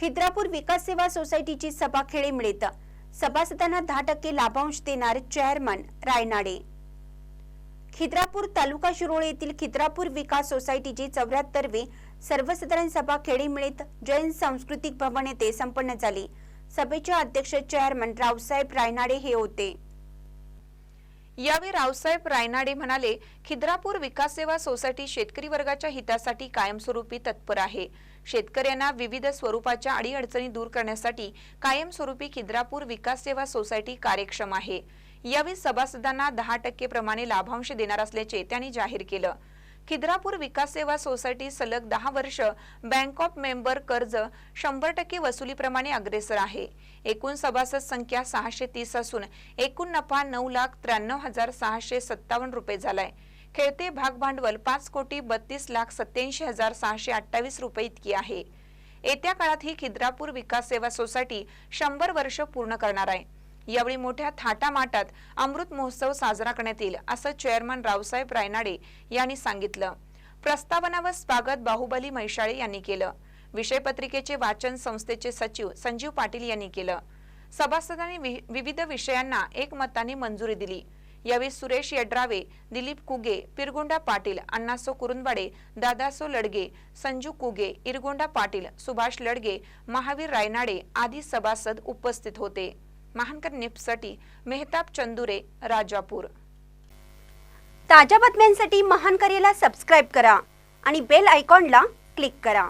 खिद्रापूर विकास सेवा सोसायटीची सभा मिळत. सभासदांना दहा टक्के लाभांश देणार चेअरमन रायनाडे. खिद्रापूर तालुका शिरोळे येथील खिद्रापूर विकास सोसायटीची चौऱ्याहत्तरवी सर्वसाधारण सभा खेडीमेळीत जैन सांस्कृतिक भवन येथे संपन्न झाली. सभेचे अध्यक्ष चेअरमन रावसाहेब रायनाडे हे होते. यावेळी रावसाहेब रायनाडे म्हणाले खिद्रापूर विकास सेवा सोसायटी शेतकरी वर्गाच्या हितासाठी कायमस्वरूपी तत्पर आहे. शेतकऱ्यांना विविध स्वरूपाच्या अडीअडचणी दूर करण्यासाठी कायमस्वरूपी खिद्रापूर विकास सेवा सोसायटी कार्यक्षम आहे. यावेळी सभासदांना दहा टक्के प्रमाणे लाभांश देणार असल्याचे त्यांनी जाहीर केलं. खिद्रापूर विकास सेवा सोसायटी सलग दहा वर्ष बँक ऑफ मेंबर कर्ज शंभर टक्के वसुलीप्रमाणे अग्रेसर आहे. एकूण सभासद संख्या सहाशे तीस असून एकूण नफा नऊ लाख त्र्याण्णव हजार सहाशे सत्तावन्न रुपये झालाय. खेळते भाग भांडवल पाच कोटी बत्तीस लाख सत्याऐंशी हजार सहाशे अठ्ठावीस रुपये इतकी आहे. येत्या काळात ही खिद्रापूर विकास सेवा सोसायटी शंभर वर्ष पूर्ण करणार आहे. यावेळी मोठ्या थाटामाटात अमृत महोत्सव साजरा करण्यात येईल असं चेअरमन रावसाहेब रायनाडे यांनी सांगितलं. प्रस्तावनावर स्वागत बाहुबली म्हैशाळे यांनी केलं. विषय पत्रिकेचे वाचन संस्थेचे सचिव संजीव पाटील यांनी केलं. सभासदांनी वि- विविध विषयांना एकमताने मंजुरी दिली. यावेळी सुरेश यड्रावे दिलीप कुगे पिरगोंडा पाटील अण्णासो कुरुंदवाडे दादासो लडगे संजू कुगे इरगोंडा पाटील सुभाष लडगे महावीर रायनाडे आदी सभासद उपस्थित होते. महानकर न्यूजसाठी मेहताब चंदुरे राजापूर. ताज्या बातम्यांसाठी महानकरेला सबस्क्राईब करा आणि बेल आयकॉनला क्लिक करा.